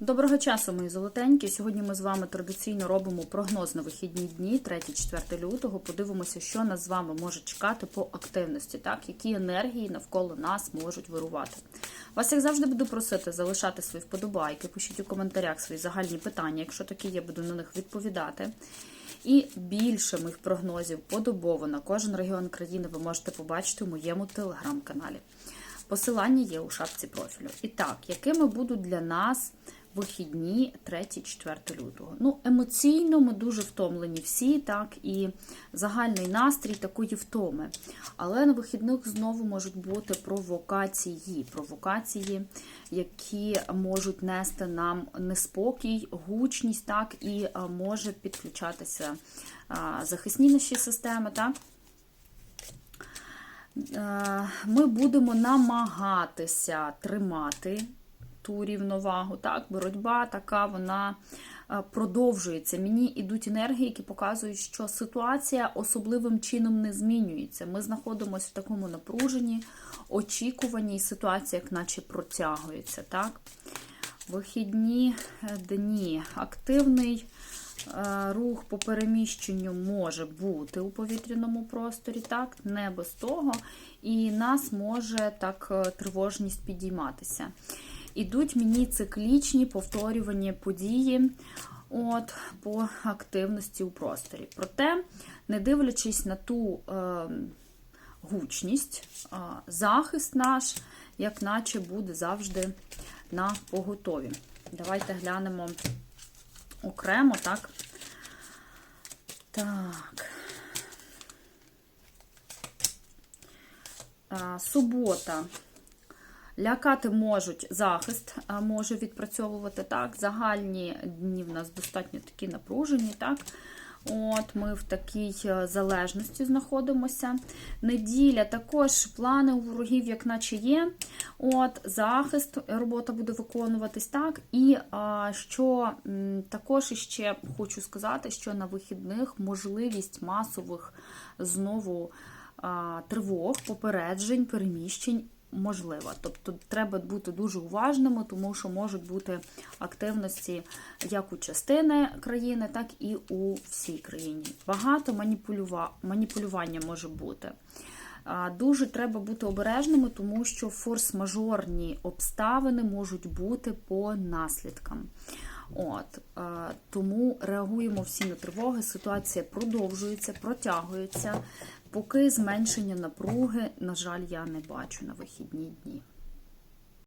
Доброго часу, мої золотенькі. Сьогодні ми з вами традиційно робимо прогноз на вихідні дні, 3-4 лютого. Подивимося, що нас з вами може чекати по активності, так які енергії навколо нас можуть вирувати. Вас, як завжди, буду просити залишати свої вподобайки, пишіть у коментарях свої загальні питання. Якщо такі є, буду на них відповідати. І більше моїх прогнозів подобово на кожен регіон країни ви можете побачити у моєму телеграм-каналі. Посилання є у шапці профілю. І так, якими будуть для нас вихідні 3-4 лютого? Ну, емоційно ми дуже втомлені всі, так, і загальний настрій такої втоми. Але на вихідних знову можуть бути провокації, провокації, які можуть нести нам неспокій, гучність, так, і а, може підключатися а, захисні наші системи, так. Е, ми будемо намагатися тримати ту рівновагу. Так, боротьба така, вона е, продовжується. Мені йдуть енергії, які показують, що ситуація особливим чином не змінюється. Ми знаходимося в такому напруженні, очікуванні, і ситуація, як наче протягується. Так? Вихідні е, дні. Активний е, рух по переміщенню може бути у повітряному просторі, так, не без того, і нас може так тривожність підійматися. Ідуть мені циклічні повторювані події от, по активності у просторі. Проте, не дивлячись на ту е, гучність, е, захист наш, як наче буде завжди на поготові. Давайте глянемо окремо, так? Так. Субота. Лякати можуть захист, може відпрацьовувати так. Загальні дні в нас достатньо такі напружені, так. От, Ми в такій е, залежності знаходимося. Неділя також плани у ворогів, як наче є. От, Захист, робота буде виконуватись так. І а, що також іще хочу сказати, що на вихідних можливість масових знову тривог, попереджень, переміщень можлива. Тобто треба бути дуже уважними, тому що можуть бути активності як у частини країни, так і у всій країні. Багато маніпулюва... маніпулювання може бути. Дуже треба бути обережними, тому що форс-мажорні обставини можуть бути по наслідкам. От Тому реагуємо всі на тривоги. Ситуація продовжується, протягується. Поки зменшення напруги, на жаль, я не бачу на вихідні дні.